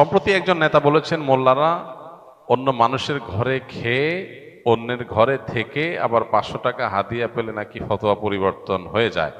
সম্প্রতি একজন নেতা বলেছেন, মোল্লারা অন্য মানুষের ঘরে খেয়ে অন্যের ঘরে থেকে আবার পাঁচশো টাকা হাদিয়া পেলে নাকি ফতোয়া পরিবর্তন হয়ে যায়।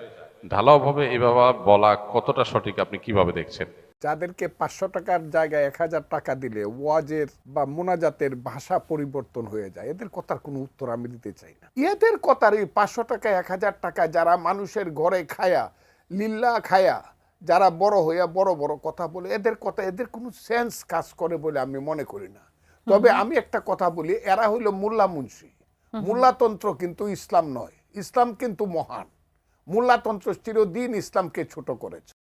ঢালাওভাবে এভাবে বলা কতটা সঠিক আপনি কীভাবে দেখছেন? যাদেরকে পাঁচশো টাকার জায়গায় এক হাজার টাকা দিলে ওয়াজের বা মোনাজাতের ভাষা পরিবর্তন হয়ে যায়। এদের কথার কোনো উত্তর আমি দিতে চাই না। এদের কথার এই পাঁচশো টাকা এক হাজার টাকা যারা মানুষের ঘরে খায়া, লিল্লা খায়া যারা বড় হইয়া বড় বড় কথা বলে এদের কথা এদের কোনো সেন্স কাজ করে বলে আমি মনে করি না। তবে আমি একটা কথা বলি এরা হইল মোল্লা মুন্সি। মোল্লাতন্ত্র কিন্তু ইসলাম নয় ইসলাম কিন্তু মহান। মোল্লাতন্ত্র চিরদিন ইসলামকে ছোট করেছে।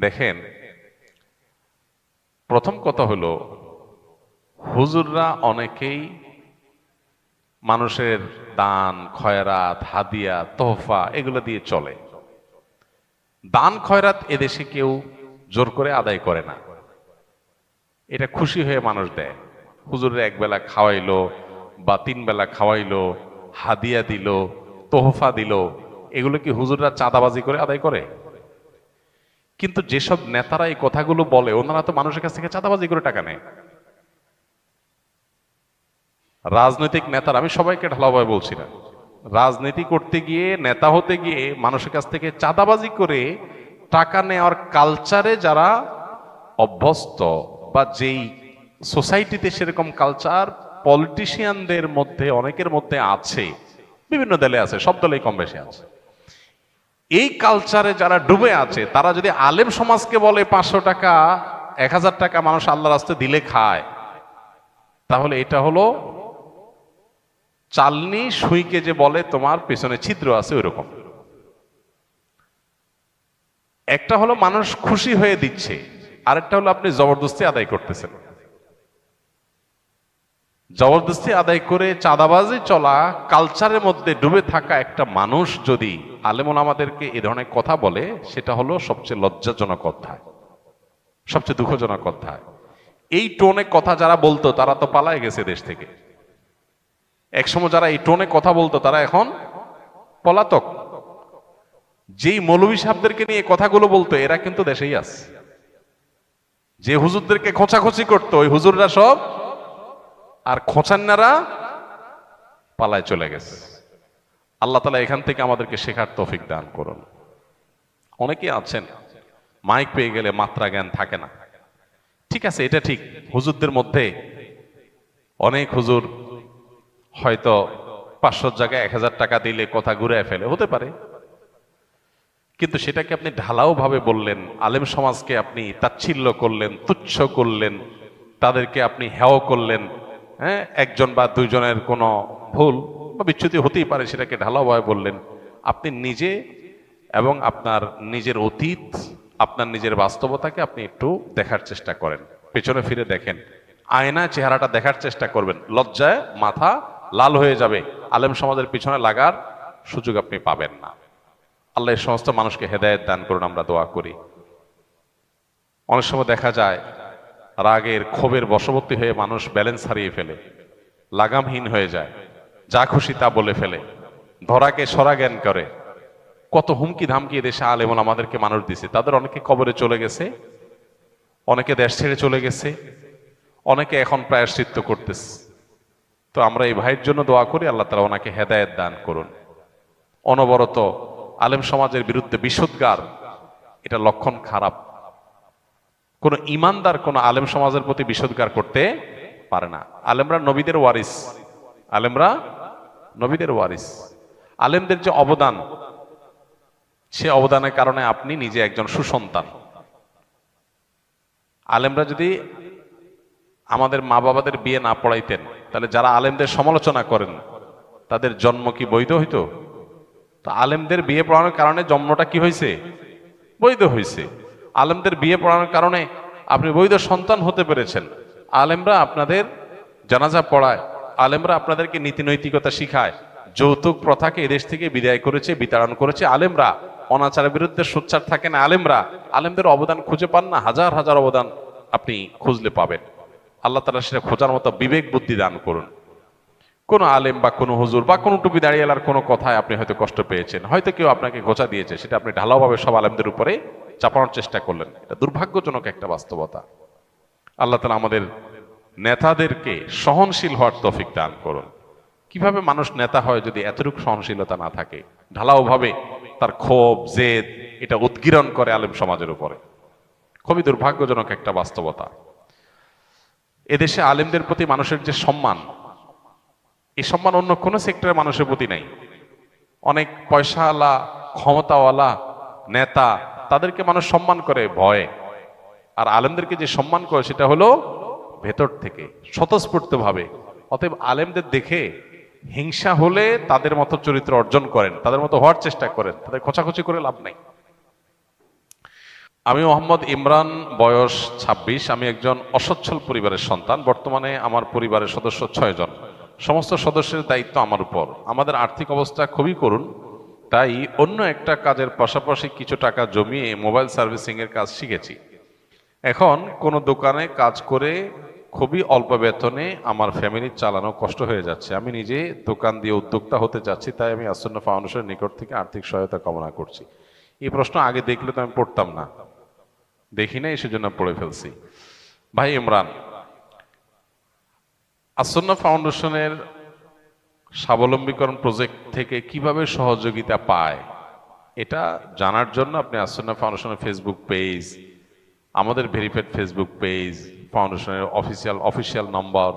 দেখেন প্রথম কথা হলো হুজুররা অনেকেই মানুষের দান খয়রাত হাদিয়া তোহফা এগুলো দিয়ে চলে। দান খয়রাত এদেশে কেউ জোর করে আদায় করে না। এটা খুশি হয়ে মানুষ দেয়। হুজুরের একবেলা খাওয়াইলো বা তিন বেলা খাওয়াইলো, হাদিয়া দিল, তোহফা দিল, এগুলো কি হুজুররা চাঁদাবাজি করে আদায় করে? কিন্তু যেসব নেতারা এই কথাগুলো বলে, ওনারা তো মানুষের কাছ থেকে চাঁদাবাজি করে টাকা নেয়। রাজনৈতিক নেতারা, আমি সবাইকে ঢালাভাবে বলছি না। রাজনীতি করতে গিয়ে, নেতা হতে গিয়ে, মানুষের কাছ থেকে চাঁদাবাজি করে টাকা নেওয়ার কালচারে যারা অভ্যস্ত বা যেই সোসাইটিতে সেরকম কালচার পলিটিশিয়ানদের মধ্যে, অনেকের মধ্যে আছে, বিভিন্ন দলে আছে, সব দলেই কম বেশি আছে। এই কালচারে যারা ডুবে আছে, তারা যদি আলেম সমাজকে বলে পাঁচশো টাকা, এক হাজার টাকা মানুষ আল্লাহ রাস্তে দিলে খায়, তাহলে এটা হলো চালনি সুইকে যে বলে, তোমার পেছনে ছিদ্র আছে ওই রকম একটা হলো মানুষ খুশি হয়ে দিচ্ছে, আরেকটা হলো আপনি জবরদস্তি আদায় করতেছেন। জবরদস্তি আদায় করে চাঁদাবাজি চলা কালচারের মধ্যে ডুবে থাকা একটা মানুষ যদি আলেমন আমাদেরকে এ ধরনের কথা বলে, সেটা হলো সবচেয়ে লজ্জাজনক অধ্যায়, সবচেয়ে দুঃখজনক অধ্যায়। এই টোনে কথা যারা বলতো, তারা তো পালায় গেছে দেশ থেকে। একসময় যারা এই টোনে কথা বলতো, তারা এখন পলাতক। যেই মৌলভী সাহেবদেরকে নিয়ে কথাগুলো বলতো, এরা কিন্তু দেশেই আছে। যে হুজুরদেরকে খোঁচাখুচি করতো, ওই হুজুররা সব আর খোঁচান্নারা পালায় চলে গেছে। আল্লাহ তালা এখান থেকে আমাদেরকে শেখার তৌফিক দান করুন। অনেকে আছেন, মাইক পেয়ে গেলে মাত্রা জ্ঞান থাকে না। ঠিক আছে, এটা ঠিক। হুজুরদের মধ্যে অনেক হুজুর হয়তো পাঁচশোর জায়গায় এক হাজার টাকা দিলে কথা ঘুরে ফেলে, হতে পারে। কিন্তু সেটাকে আপনি ঢালাও ভাবে বললেন, আলেম সমাজকে আপনি তাচ্ছিল্য করলেন, তুচ্ছ করলেন, তাদেরকে আপনি হেও করলেন হ্যাঁ একজন বা দুইজনের কোনো ভুল বা বিচ্যুতি হতেই পারে সেটাকে ঢালাও ঢালাওভাবে বললেন। আপনি নিজে এবং আপনার নিজের অতীত, আপনার নিজের বাস্তবতাকে আপনি একটু দেখার চেষ্টা করেন। পেছনে ফিরে দেখেন। আয়না চেহারাটা দেখার চেষ্টা করবেন। লজ্জায় মাথা লাল হয়ে যাবে। আলেম সমাজের পিছনে লাগার সুযোগ আপনি পাবেন না। আল্লাহ সমস্ত মানুষকে হেদায়েত দান করুন, আমরা দোয়া করি। অনেক সময় দেখা যায়, রাগের ক্ষোভের বশবর্তী হয়ে মানুষ ব্যালেন্স হারিয়ে ফেলে, লাগামহীন হয়ে যায়, যা খুশি তা বলে ফেলে, ধরাকে সরা জ্ঞান করে। কত হুমকি ধামকি দেশে আলেমন আমাদেরকে মানুষ দিছে, তাদের অনেকে কবরে চলে গেছে, অনেকে দেশ ছেড়ে চলে গেছে, অনেকে এখন প্রায়শ্চিত্ত করতেছে। তো আমরা এই ভাইয়ের জন্য দোয়া করি, আল্লাহ তালা ওনাকে হেদায়েত দান করুন। অনবরত আলেম সমাজের বিরুদ্ধে বিশুদ্গার এটা লক্ষণ খারাপ। কোন ইমানদার কোন আলেম সমাজের প্রতি বিশুদ্গার করতে পারে না। আলেমরা নবীদের ওয়ারিস। আলেমরা নবীদের ওয়ারিস। আলেমদের যে অবদান, সে অবদানের কারণে আপনি নিজে একজন সুসন্তান। আলেমরা যদি আমাদের মা বাবাদের বিয়ে না পড়াইতেন তাহলে যারা আলেমদের সমালোচনা করেন, তাদের জন্ম কি বৈধ হইতো? তো আলেমদের বিয়ে পড়ানোর কারণে জন্মটা কি হয়েছে বৈধ হয়েছে আলেমদের বিয়ে পড়ানোর কারণে আপনি বৈধ সন্তান হতে পেরেছেন। আলেমরা আপনাদের জানাজা পড়ায়, আলেমরা আপনাদেরকে নীতি নৈতিকতা শিখায়, যৌতুক প্রথাকে এদেশ থেকে বিদায় করেছে, বিতাড়ন করেছে আলেমরা। অনাচারের বিরুদ্ধে সোচ্চার থাকেন আলেমরা। আলেমদের অবদান খুঁজে পান না, হাজার হাজার অবদান আপনি খুঁজলে পাবেন। আল্লাহ তালা সেটা খোঁজার মতো বিবেক বুদ্ধি দান করুন। কোনো আলেম বা কোনো হুজুর বা কোনো টুপি দাঁড়িয়েলার কোনো কথায় আপনি হয়তো কষ্ট পেয়েছেন। হয়তো কেউ আপনাকে গোছা দিয়েছে, সেটা আপনি ঢালাওভাবে সব আলেমদের উপরে চাপানোর চেষ্টা করলেন। এটা দুর্ভাগ্যজনক একটা বাস্তবতা। আল্লাহ তালা আমাদের নেতাদেরকে সহনশীল হওয়ার তফিক দান করুন। কীভাবে মানুষ নেতা হয় যদি এতটুকু সহনশীলতা না থাকে? ঢালাওভাবে তার ক্ষোভ, জেদ, এটা উদ্গীরণ করে আলেম সমাজের উপরে। খুবই দুর্ভাগ্যজনক একটা বাস্তবতা। এদেশে আলেমদের প্রতি মানুষের যে সম্মান, এই সম্মান অন্য কোনো সেক্টরের মানুষের প্রতি নাই। অনেক পয়সাওয়ালা, ক্ষমতাওয়ালা নেতা, তাদেরকে মানুষ সম্মান করে, ভয়ে। আর আলেমদেরকে যে সম্মান করে, সেটা হলো ভেতর থেকে স্বতঃস্ফূর্ত ভাবে অতএব আলেমদের দেখে হিংসা হলে তাদের মতো চরিত্র অর্জন করেন, তাদের মতো হওয়ার চেষ্টা করেন, তাদের খোঁচাখুচি করে লাভ নাই। আমি মোহাম্মদ ইমরান, বয়স ২৬ আমি একজন অসচ্ছল পরিবারের সন্তান। বর্তমানে আমার পরিবারের সদস্য ছয় জন সমস্ত সদস্যের দায়িত্ব আমার উপর। আমাদের আর্থিক অবস্থা খুবই করুন তাই অন্য একটা কাজের পাশাপাশি কিছু টাকা জমিয়ে মোবাইল সার্ভিসিং এর কাজ শিখেছি। এখন কোনো দোকানে কাজ করে খুবই অল্প বেতনে আমার ফ্যামিলি চালানো কষ্ট হয়ে যাচ্ছে। আমি নিজে দোকান দিয়ে উদ্যোক্তা হতে যাচ্ছি, তাই আমি আসন্ন ফাউন্ডেশনের নিকট থেকে আর্থিক সহায়তা কামনা করছি। এই প্রশ্ন আগে দেখলে তো আমি পড়তাম না। দেখি নাই, সেজন্য পড়ে ফেলছি। ভাই ইমরান, আসন্ন ফাউন্ডেশনের স্বাবলম্বীকরণ প্রজেক্ট থেকে কীভাবে সহযোগিতা পায়, এটা জানার জন্য আপনি আসন্ন ফাউন্ডেশনের ফেসবুক পেজ, আমাদের ভেরিফাইড ফেসবুক পেজ, ফাউন্ডেশনের অফিসিয়াল অফিসিয়াল নম্বর,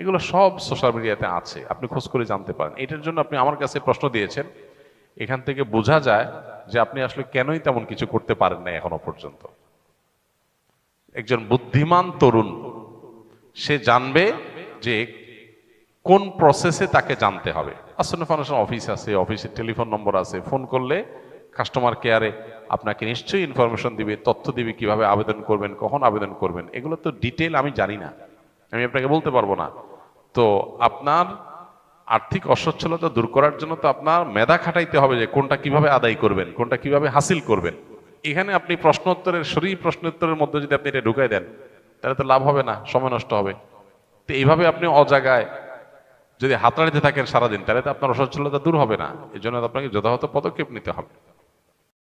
এগুলো সব সোশ্যাল মিডিয়াতে আছে। আপনি খোঁজ করে জানতে পারেন। এটার জন্য আপনি আমার কাছে প্রশ্ন দিয়েছেন। এখান থেকে বোঝা যায় যে আপনি আসলে কেনই তেমন কিছু করতে পারেন না এখনও পর্যন্ত। একজন বুদ্ধিমান তরুণ, সে জানবে যে কোন প্রসেসে তাকে জানতে হবে। আসন্ন ফাউন্ডেশন অফিস আছে অফিসের টেলিফোন নম্বর আছে, ফোন করলে কাস্টমার কেয়ারে আপনাকে নিশ্চয়ই ইনফরমেশন দিবে, তথ্য দিবে কীভাবে আবেদন করবেন, কখন আবেদন করবেন। এগুলো তো ডিটেল আমি জানি না। আমি আপনাকে বলতে পারব না। তো আপনার আর্থিক অসচ্ছলতা দূর করার জন্য তো আপনার মেধা খাটাইতে হবে যে কোনটা কীভাবে আদায় করবেন, কোনটা কীভাবে হাসিল করবেন। এখানে আপনি প্রশ্নোত্তরের শরীর প্রশ্নোত্তরের মধ্যে যদি আপনি এটা ঢুকাই দেন, তাহলে তো লাভ হবে না, সময় নষ্ট হবে। তো এইভাবে আপনি অজাগায় যদি হাতড়ানিতে থাকেন সারাদিন, তাহলে তো আপনার অসচ্ছলতা দূর হবে না। এই জন্য আপনাকে যথাযথ পদক্ষেপ নিতে হবে।